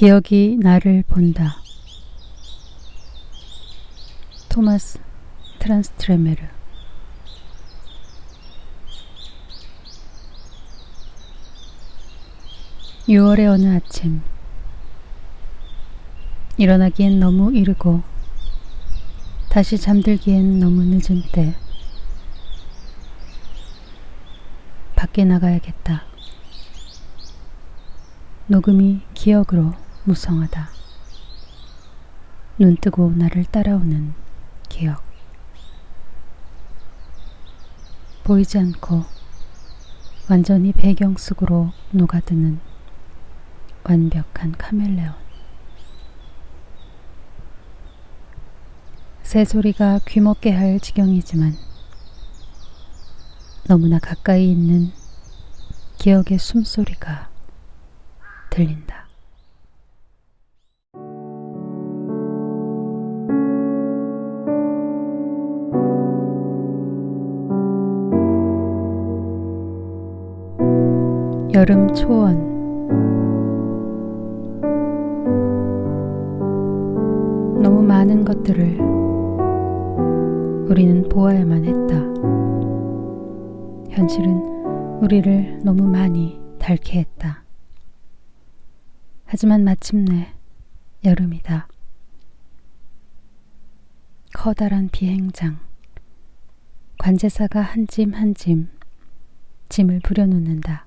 기억이 나를 본다. 토마스 트란스트레메르 6월의 어느 아침 일어나기엔 너무 이르고 다시 잠들기엔 너무 늦은 때 밖에 나가야겠다. 녹음이 기억으로 무성하다. 눈 뜨고 나를 따라오는 기억. 보이지 않고 완전히 배경 속으로 녹아드는 완벽한 카멜레온. 새소리가 귀먹게 할 지경이지만 너무나 가까이 있는 기억의 숨소리가 들린다. 여름 초원 너무 많은 것들을 우리는 보아야만 했다. 현실은 우리를 너무 많이 닳게 했다. 하지만 마침내 여름이다. 커다란 비행장. 관제사가 한 짐 한짐 짐을 부려놓는다.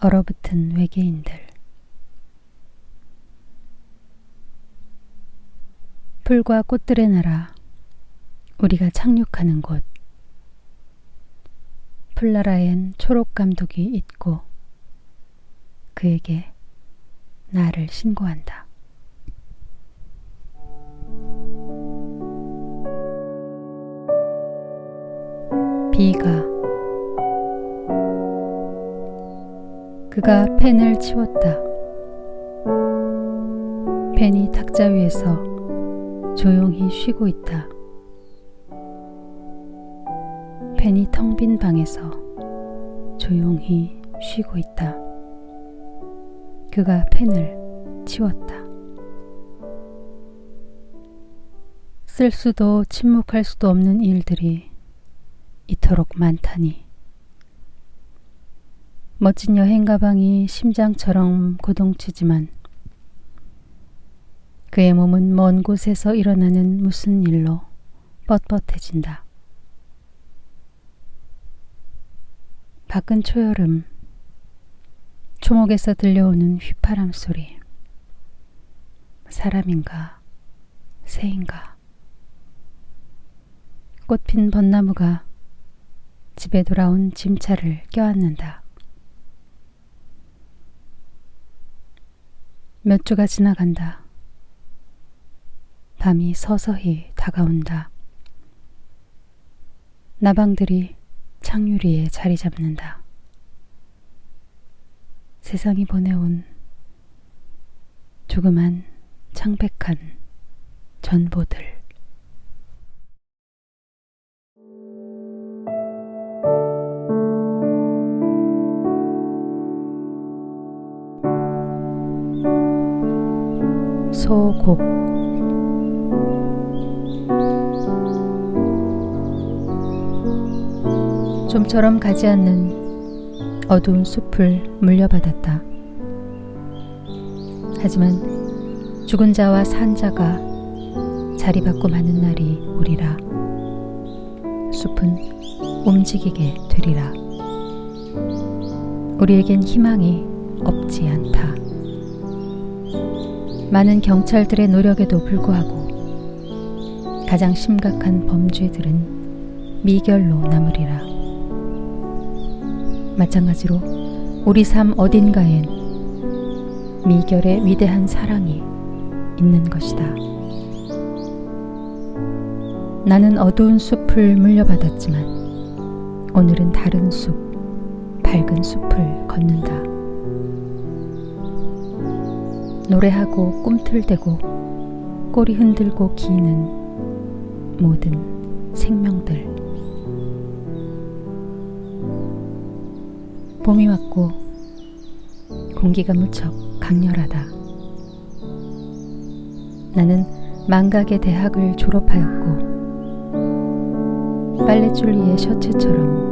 얼어붙은 외계인들. 풀과 꽃들의 나라. 우리가 착륙하는 곳. 풀나라엔 초록 감독이 있고 그에게 나를 신고한다. 비가 그가 펜을 치웠다. 펜이 탁자 위에서 조용히 쉬고 있다. 펜이 텅 빈 방에서 조용히 쉬고 있다. 그가 펜을 치웠다. 쓸 수도 침묵할 수도 없는 일들이 이토록 많다니. 멋진 여행 가방이 심장처럼 고동치지만 그의 몸은 먼 곳에서 일어나는 무슨 일로 뻣뻣해진다. 밖은 초여름, 초목에서 들려오는 휘파람 소리. 사람인가, 새인가. 꽃핀 벚나무가 집에 돌아온 짐차를 껴안는다. 몇 주가 지나간다. 밤이 서서히 다가온다. 나방들이 창유리에 자리 잡는다. 세상이 보내온 조그만 창백한 전보들. 소곡 좀처럼 가지 않는 어두운 숲을 물려받았다. 하지만 죽은 자와 산 자가 자리받고 마는 날이 오리라. 숲은 움직이게 되리라. 우리에겐 희망이 없지 않다. 많은 경찰들의 노력에도 불구하고 가장 심각한 범죄들은 미결로 남으리라. 마찬가지로 우리 삶 어딘가엔 미결의 위대한 사랑이 있는 것이다. 나는 어두운 숲을 물려받았지만 오늘은 다른 숲, 밝은 숲을 걷는다. 노래하고 꿈틀대고 꼬리 흔들고 기는 모든 생명들. 봄이 왔고 공기가 무척 강렬하다. 나는 망각의 대학을 졸업하였고 빨랫줄 위의 셔츠처럼